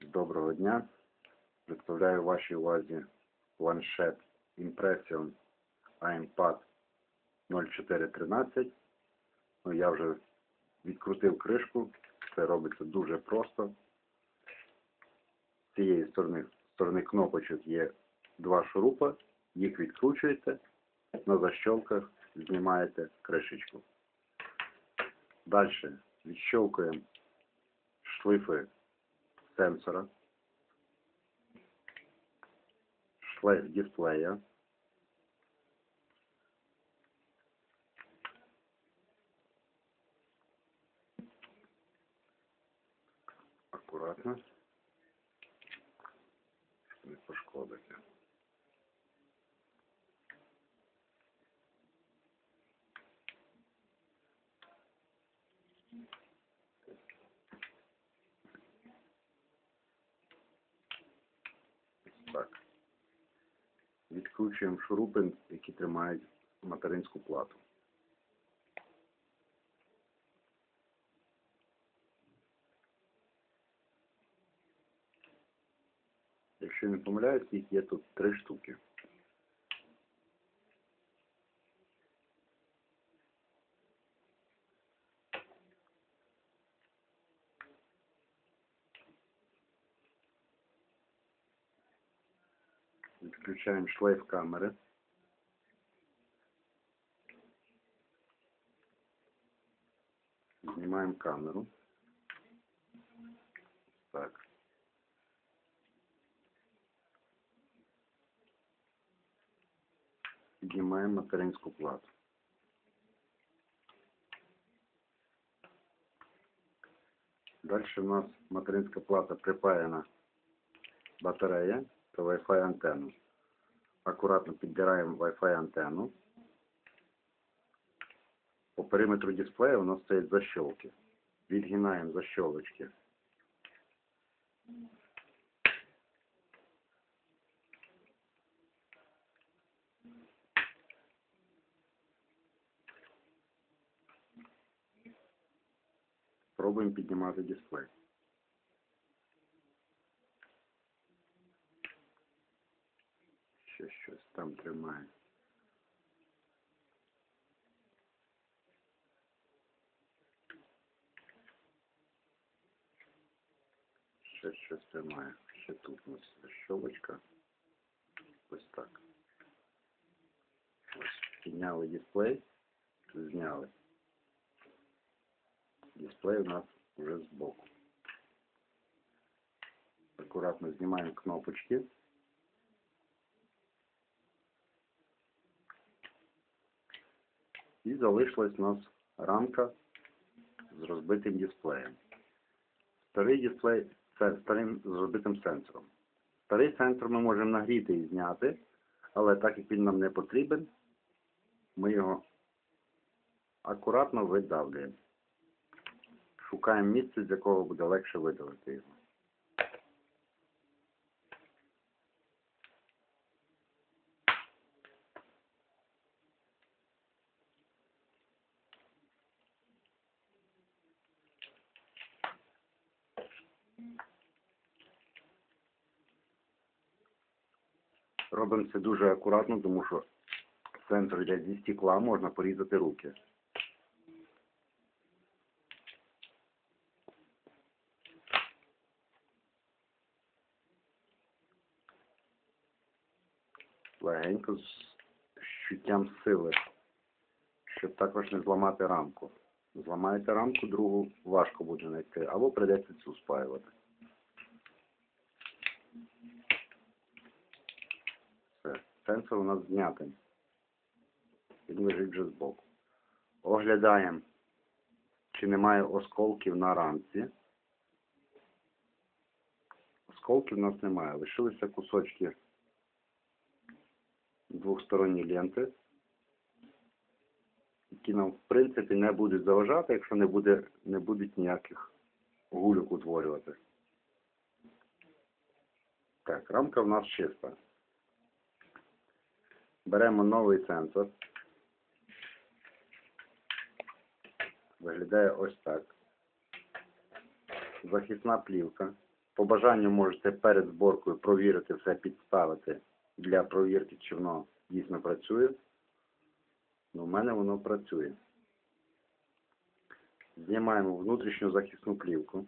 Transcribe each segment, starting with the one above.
Доброго дня. Представляю вашій увазі планшет Impression iPad 0413. Ну, я вже відкрутив кришку. Це робиться дуже просто. З цієї сторони, сторони кнопочок є два шурупа. Їх відкручуєте, на защолках знімаєте кришечку. Далі відщелкуємо шлейфи сенсора, шлейф дисплея, акуратно, щоб не пошкодити. Так. Відкручуємо шурупи, які тримають материнську плату. Якщо не помиляюсь, їх є тут три штуки. Відключаємо шлейф камери. Знімаємо камеру. Так. Піднімаємо материнську плату. Далі у нас материнська плата припаяна батарея та Wi-Fi антенну. Акуратно підбираємо Wi-Fi антенну. По периметру дисплея у нас стоять защелки. Відгинаємо защелочки. Пробуємо піднімати дисплей. Ще щось там тримає. Ще щось тримає. Ще тут у нас щелочка. Ось так. Підняли дисплей, зняли. Дисплей у нас вже збоку. Акуратно знімаємо кнопочки. І залишилась у нас рамка з розбитим дисплеєм. Старий дисплей це старим з розбитим сенсором. Старий сенсор ми можемо нагріти і зняти, але так як він нам не потрібен, ми його акуратно видавлюємо. Шукаємо місце, з якого буде легше видалити його. Робимо це дуже акуратно, тому що сенсор йде зі стекла, можна порізати руки. Легенько з щуттям сили, щоб також не зламати рамку. Зламаєте рамку, другу важко буде знайти, або прийдеться цю спаювати. Все, сенсор у нас знятий. Він лежить вже збоку. Оглядаємо, чи немає осколків на рамці. Осколків у нас немає. Лишилися кусочки двохсторонні ленти, які нам, в принципі, не будуть заважати, якщо не, буде, не будуть ніяких гульок утворювати. Так, рамка в нас чиста. Беремо новий сенсор. Виглядає ось так. захисна плівка. По бажанню можете перед зборкою провірити все, підставити для провірки, чи воно дійсно працює. Ну, у мене воно працює. Знімаємо внутрішню захисну плівку.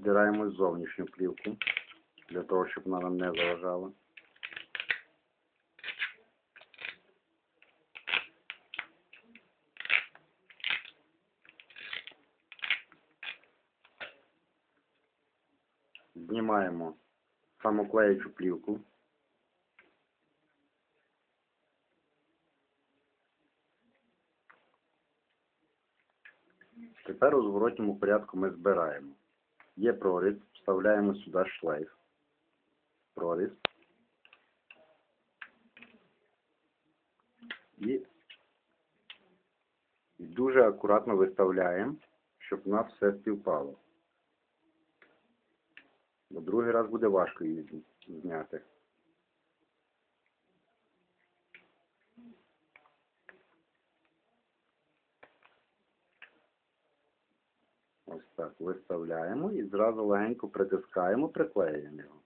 Піддираємо зовнішню плівку для того, щоб вона нам не заважала. Знімаємо самоклеючу плівку. Тепер у зворотньому порядку ми збираємо. Є проріз, вставляємо сюди шлейф. Проріз. І, дуже акуратно виставляємо, щоб у нас все співпало. Бо другий раз буде важко її зняти. Ось так виставляємо і зразу легенько притискаємо, приклеюємо його.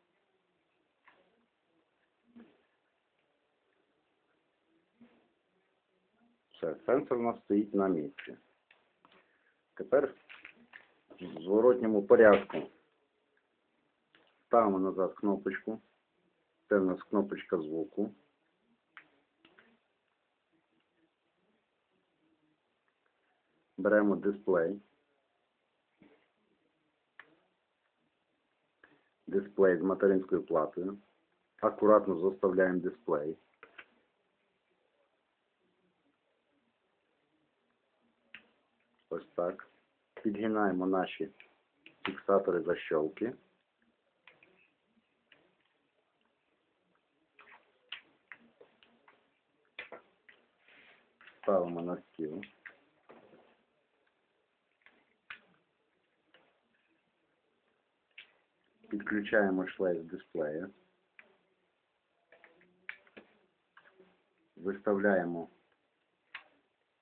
Все, сенсор у нас стоїть на місці. Тепер в зворотньому порядку ставимо назад кнопочку. Це в нас кнопочка звуку. Беремо дисплей. Дисплей з материнською платою. Акуратно заставляємо дисплей. Ось так. Підгинаємо наші фіксатори защолки. Ставимо на стіл. Підключаємо шлейф дисплея. Виставляємо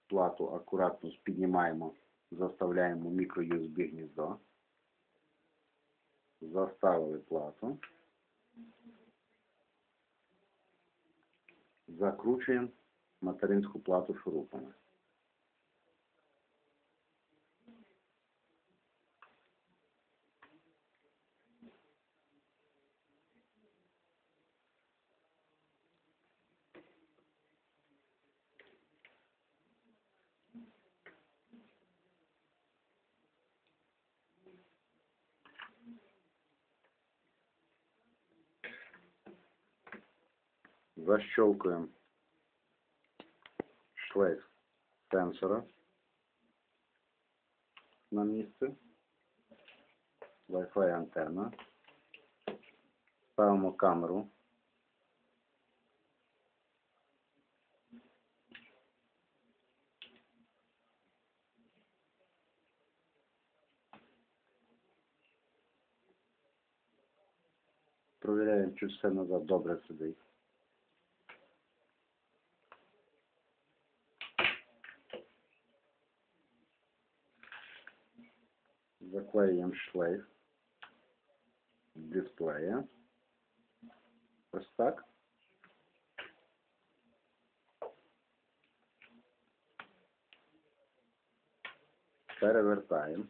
плату акуратно, піднімаємо, заставляємо мікро USB гніздо. Заставили плату. Закручуємо материнську плату шурупами. Защелкуємо шлейф сенсора на місце. Wi-Fi антенна. Ставимо камеру. Провіряємо, чи все назад добре сидить. Заклеюємо шлейф дисплея. Ось так. Перевертаємо.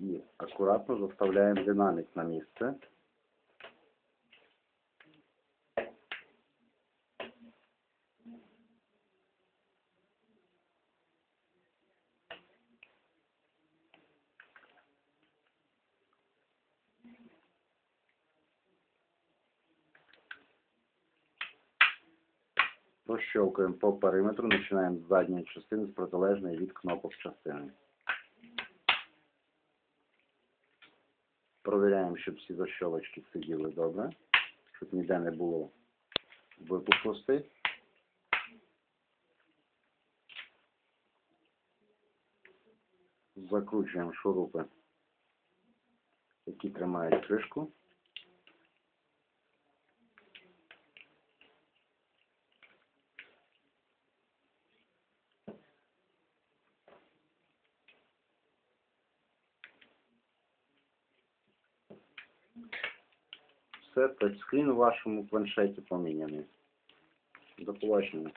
І акуратно заставляємо динамік на місце. Прощелкуємо по периметру, починаємо з задньої частини, з протилежної від кнопок частини. Провіряємо, щоб всі защолочки сиділи добре, щоб ніде не було випуклостей. Закручуємо шурупи, які тримають кришку. Все, тачскрін у вашому планшеті поміняний. До побачення.